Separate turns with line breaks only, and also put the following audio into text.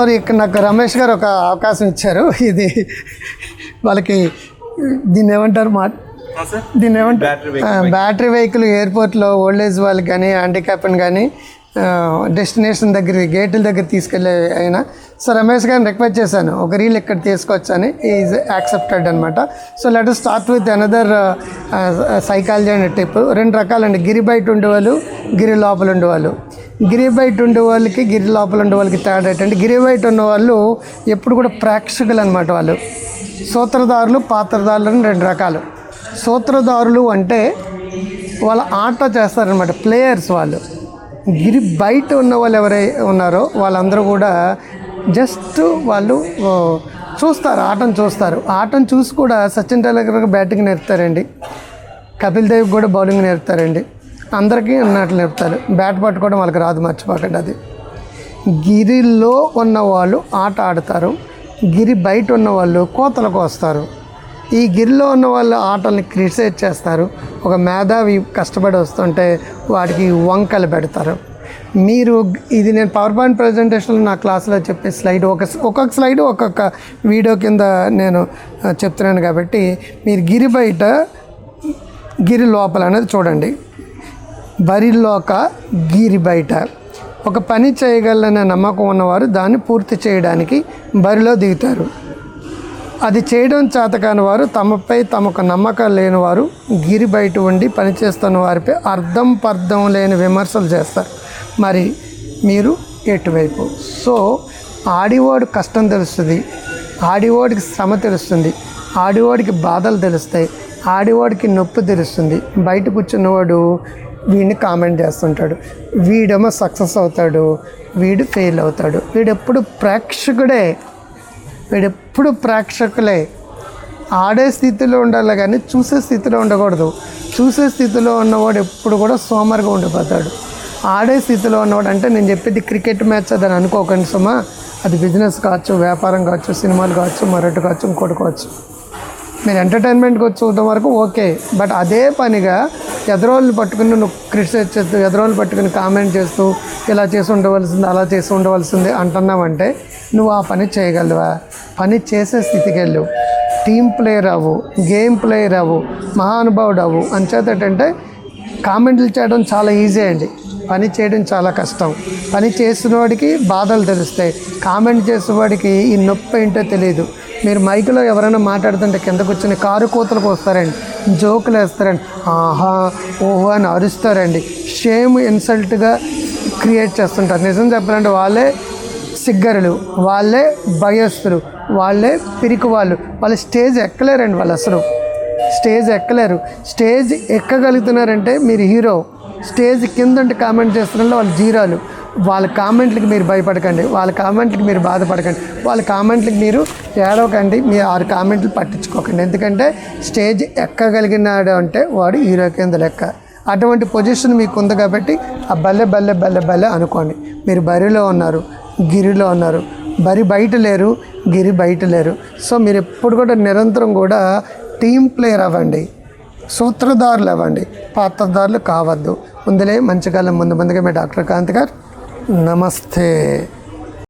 మరి ఇక్కడ నాకు రమేష్ గారు ఒక అవకాశం ఇచ్చారు. ఇది వాళ్ళకి దీన్ని ఏమంటారు? మా దీన్ని ఏమంటారు? బ్యాటరీ వెహికల్ ఎయిర్పోర్ట్లో ఓల్డ్ ఏజ్ వాళ్ళకి కానీ హ్యాండిక్యాప్ని కానీ డెస్టినేషన్ దగ్గర గేట్ల దగ్గర తీసుకెళ్ళే అయినా. సో రమేష్ గారిని రిక్వెస్ట్ చేశాను. ఒక రీల్ ఇక్కడ తీసుకొచ్చని ఈజ్ యాక్సెప్టెడ్ అనమాట so let start with another psychology and tip రెండు రకాలండి. గిరి బయట ఉండేవాళ్ళు గిరి లోపల ఉండేవాళ్ళు. గిరి బయట ఉండే వాళ్ళకి గిరి లోపల ఉండే వాళ్ళకి తేడా ఏంటంటే గిరి బయట ఉన్న వాళ్ళు ఎప్పుడు కూడా ప్రేక్షకులు అనమాట వాళ్ళు. సూత్రధారులు పాత్రధారులు అని రెండు రకాలు. సూత్రధారులు అంటే వాళ్ళ ఆట చేస్తారనమాట ప్లేయర్స్ వాళ్ళు. గిరి బయట ఉన్న వాళ్ళు ఎవరై ఉన్నారో వాళ్ళందరూ కూడా జస్ట్ వాళ్ళు చూస్తారు ఆటను చూస్తారు. ఆటను చూసి కూడా సచిన్ టెండూల్కర్ బ్యాటింగ్ నేర్పుతారండి. కపిల్ దేవ్ కూడా బౌలింగ్ నేర్పుతారండి. అందరికీ అన్నట్లు నేర్పుతారు. బ్యాట్ పట్టుకోవడం వాళ్ళకి రాదు మర్చిపోకండి అది. గిరిలో ఉన్న వాళ్ళు ఆట ఆడతారు. గిరి బయట ఉన్న వాళ్ళు కోతలకు వస్తారు. ఈ గిరిలో ఉన్న వాళ్ళు ఆటల్ని క్రిటిసైజ్ చేస్తారు. ఒక మేధావి కష్టపడి వస్తుంటే వాటికి వంకలు పెడతారు. మీరు ఇది నేను పవర్ పాయింట్ ప్రజెంటేషన్లో నా క్లాస్లో చెప్పే స్లైడ్ ఒక ఒక్కొక్క స్లైడ్ ఒక్కొక్క వీడియో కింద నేను చెప్తున్నాను కాబట్టి మీరు గిరి బయట గిరి లోపల అనేది చూడండి. బరిలోక గిరి బయట. ఒక పని చేయగలనే నమ్మకం ఉన్నవారు దాన్ని పూర్తి చేయడానికి బరిలో దిగుతారు. అది చేయడం చేతకాని వారు తమపై తమకు నమ్మకం లేని వారు గిరి బయట ఉండి పనిచేస్తున్న వారిపై అర్థం పర్థం లేని విమర్శలు చేస్తారు. మరి మీరు ఎటువైపు? సో ఆడివాడు కష్టం తెలుస్తుంది ఆడివాడికి శ్రమ తెలుస్తుంది ఆడివాడికి బాధలు తెలుస్తాయి ఆడివాడికి నొప్పి తెలుస్తుంది. బయట కూర్చున్నవాడు వీడిని కామెంట్ చేస్తుంటాడు. వీడేమో సక్సెస్ అవుతాడు వీడు ఫెయిల్ అవుతాడు. వీడెప్పుడు ప్రేక్షకుడే వీడెప్పుడు ప్రేక్షకులే. ఆడే స్థితిలో ఉండాలి కానీ చూసే స్థితిలో ఉండకూడదు. చూసే స్థితిలో ఉన్నవాడు ఎప్పుడు కూడా సోమరుగా ఉండిపోతాడు. ఆడే స్థితిలో ఉన్నవాడు అంటే నేను చెప్పేది క్రికెట్ మ్యాచ్ అదని అనుకోకండి సుమా. అది బిజినెస్ కావచ్చు వ్యాపారం కావచ్చు సినిమాలు కావచ్చు మరొకటి కావచ్చు ఇంకోటి కావచ్చు. మీరు ఎంటర్టైన్మెంట్కి వచ్చి చూడడం వరకు ఓకే. బట్ అదే పనిగా ఎదరోళ్ళు పట్టుకుని నువ్వు క్రిటిసైజ్ చేస్తూ ఎదరోళ్ళు పట్టుకుని కామెంట్ చేస్తూ ఇలా చేసి ఉండవలసింది అలా చేసి ఉండవలసింది అంటున్నావంటే నువ్వు ఆ పని చేయగలవా? పని చేసే స్థితికి వెళ్ళు. టీమ్ ప్లేయర్ అవ్వు గేమ్ ప్లేయర్ అవ్వు మహానుభావుడు అవ్వు. అంచేత ఏంటంటే కామెంట్లు చేయడం చాలా ఈజీ అండి. పని చేయడం చాలా కష్టం. పని చేసినవాడికి బాధలు తెలుస్తాయి. కామెంట్ చేసేవాడికి ఈ నొప్పి ఏంటో తెలియదు మీరు మైకులో ఎవరైనా మాట్లాడుతుంటే కింద వచ్చిన కారు కోతలకు వస్తారండి. జోకులు వేస్తారండి ఆహా ఓహో అని అరుస్తారండి. షేమ్ ఇన్సల్ట్గా క్రియేట్ చేస్తుంటారు. నిజం చెప్పాలంటే వాళ్ళే సిగ్గరులు వాళ్ళే భయస్తులు వాళ్ళే పిరికి వాళ్ళు వాళ్ళు స్టేజ్ ఎక్కలేరండి వాళ్ళు అసలు. స్టేజ్ ఎక్కలేరు. స్టేజ్ ఎక్కగలుగుతున్నారంటే మీరు హీరో స్టేజ్ కిందంటే కామెంట్ చేస్తున్న వాళ్ళు జీరాలు. వాళ్ళ కామెంట్లకి మీరు భయపడకండి వాళ్ళ కామెంట్లకి మీరు బాధపడకండి వాళ్ళ కామెంట్లకి మీరు ఏడవకండి మీ ఆరు కామెంట్లు పట్టించుకోకండి. ఎందుకంటే స్టేజ్ ఎక్కగలిగినాడు అంటే వాడు హీరో కింద లెక్క. అటువంటి పొజిషన్ మీకు ఉంది కాబట్టి ఆ బల్లె బల్లె బల్లె బల్లె అనుకోండి. మీరు బరిలో ఉన్నారు గిరిలో ఉన్నారు బరి బయట లేరు గిరి బయట లేరు. సో మీరు ఎప్పుడు కూడా నిరంతరం కూడా టీం ప్లేయర్ అవ్వండి సూత్రధారులు అవ్వండి. పాత్రధారులు కావద్దు. ముందులే మంచి కాలం ముందు ముందుగా మీ డాక్టర్ కాంత్ గారు. Namaste.